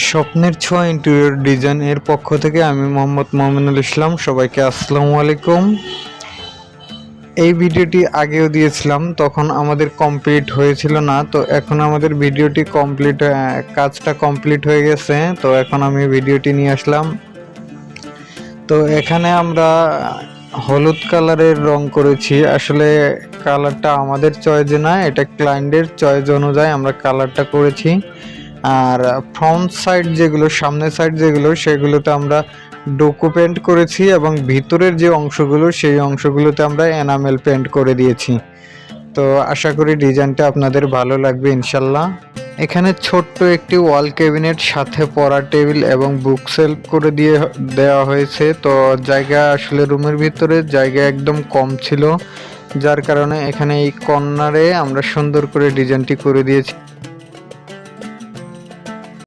স্বপ্নের ছোঁয়া interior design এর পক্ষ থেকে আমি মোহাম্মদ মোহাম্মদুল ইসলাম। সবাইকে আসসালামু আলাইকুম। এই ভিডিওটি আগেও দিয়েছিলাম, তখন আমাদের কমপ্লিট হয়েছিল না, তো এখন আমাদের ভিডিওটি কমপ্লিট কাজটা কমপ্লিট হয়ে গেছে, তো এখন আমি ভিডিওটি নিয়ে আসলাম। তো এখানে আমরা হলুদ কালারের রং করেছি। আসলে কালারটা আমাদের চয়েজে না, এটা ক্লায়েন্টের চয়েস অনুযায়ী আমরা কালারটা করেছি। আর ফ্রন্ট সাইড যেগুলো সামনের সাইড যেগুলো, সেগুলোতে আমরা ডোকো পেন্ট করেছি এবং ভিতরের যে অংশগুলো, সেই অংশগুলোতে আমরা এনামেল পেন্ট করে দিয়েছি। তো আশা করি ডিজাইনটা আপনাদের ভালো লাগবে ইনশাল্লাহ। এখানে ছোট্ট একটি ওয়াল ক্যাবিনেট সাথে পড়া টেবিল এবং বুক সেলফ করে দিয়ে দেওয়া হয়েছে। তো জায়গা আসলে রুমের ভিতরে, জায়গা একদম কম ছিল। যার কারণে এখানে এই কর্নারে আমরা সুন্দর করে ডিজাইনটি করে দিয়েছি।